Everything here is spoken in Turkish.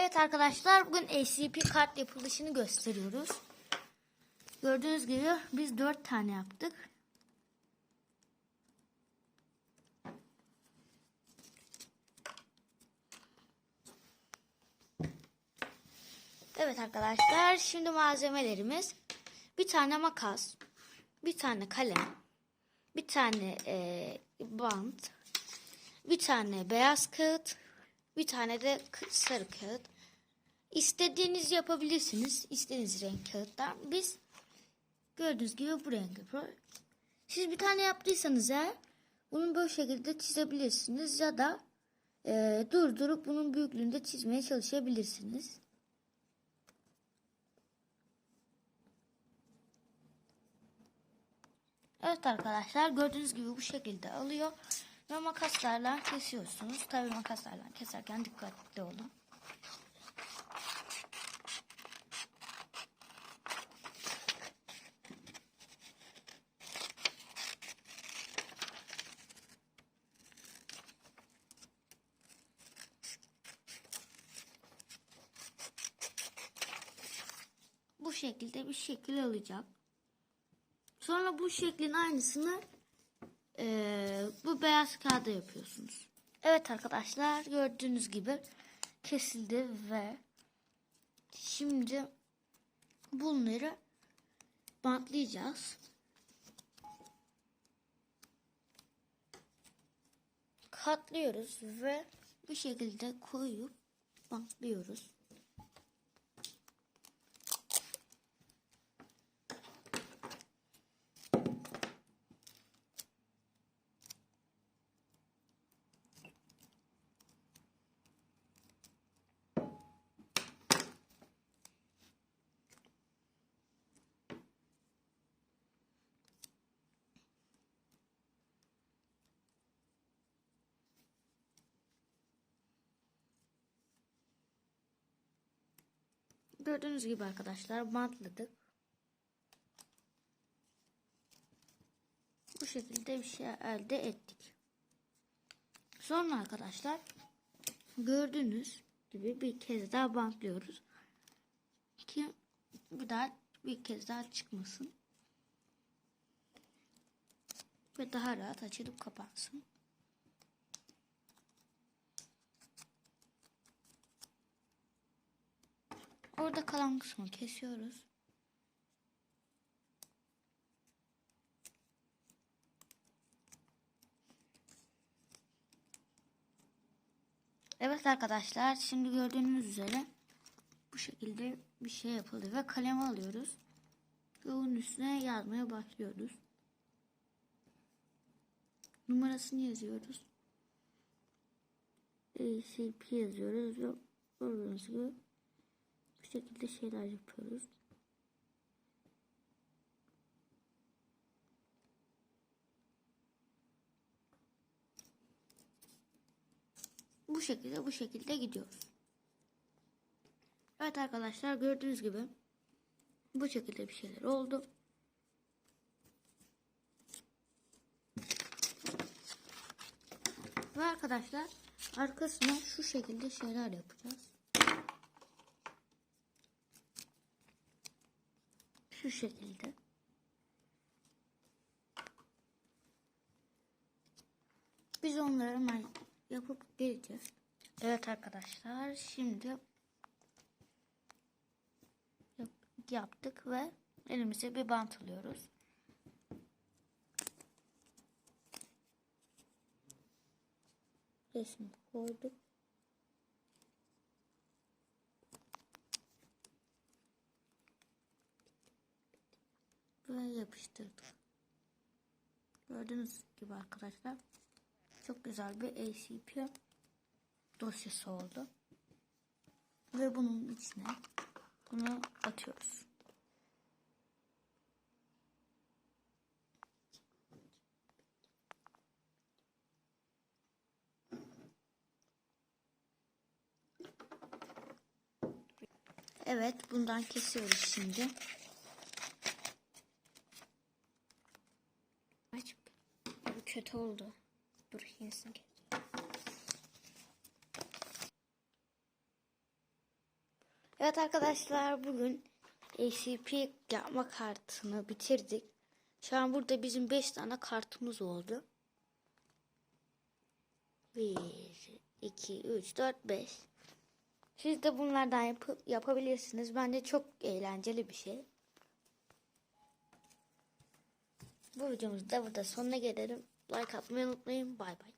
Evet arkadaşlar bugün ACP kart yapılışını gösteriyoruz. Gördüğünüz gibi biz 4 tane yaptık. Evet arkadaşlar şimdi malzemelerimiz bir tane makas, bir tane kalem, bir tane eee, bant, bir tane beyaz kağıt, bir tane de sarı kağıt. İstediğiniz yapabilirsiniz. İstediğiniz renk kağıttan. Biz gördüğünüz gibi bu renk. Siz bir tane yaptıysanız eğer bunu böyle şekilde çizebilirsiniz ya da eee, durdurup bunun büyüklüğünde çizmeye çalışabilirsiniz. Evet arkadaşlar gördüğünüz gibi bu şekilde alıyor. Ve makaslarla kesiyorsunuz. Tabii makaslarla keserken dikkatli olun. Bu şekilde bir şekil alacak. Sonra bu şeklin aynısını eee, bu beyaz kağıda yapıyorsunuz. Evet arkadaşlar gördüğünüz gibi kesildi ve şimdi bunları bantlayacağız. Katlıyoruz ve bu şekilde koyup bantlıyoruz. Gördüğünüz gibi arkadaşlar bantladık. Bu şekilde bir şey elde ettik. Sonra arkadaşlar gördüğünüz gibi bir kez daha bantlıyoruz. Ki bir daha bir kez daha çıkmasın. Ve daha rahat açılıp kapansın. Orada kalan kısmı kesiyoruz. Evet arkadaşlar şimdi gördüğünüz üzere bu şekilde bir şey yapıldı ve kalemi alıyoruz. Ve onun üstüne yazmaya başlıyoruz. Numarasını yazıyoruz. ACP yazıyoruz ve gördüğünüz gibi bu şekilde şeyler yapıyoruz. Bu şekilde bu şekilde gidiyoruz. Evet arkadaşlar gördüğünüz gibi bu şekilde bir şeyler oldu. Ve arkadaşlar arkasına şu şekilde şeyler yapacağız. Şu şekilde. Biz onları hemen yapıp geleceğiz. Evet arkadaşlar şimdi yap- yaptık ve elimize bir bant alıyoruz. Resim koyduk. Ve yapıştırdık. Gördüğünüz gibi arkadaşlar çok güzel bir ACP dosyası oldu. Ve bunun içine bunu atıyoruz. Evet bundan kesiyoruz şimdi. Aç. Bu kötü oldu. Dur yenisini kes. Evet arkadaşlar bugün ACP yapma kartını bitirdik. Şu an burada bizim 5 tane kartımız oldu. 1, 2, 3, 4, 5. Siz de bunlardan yapı- yapabilirsiniz. Bence çok eğlenceli bir şey. Bu videomuzda burada sonuna gelelim. like, comment, and bye bye.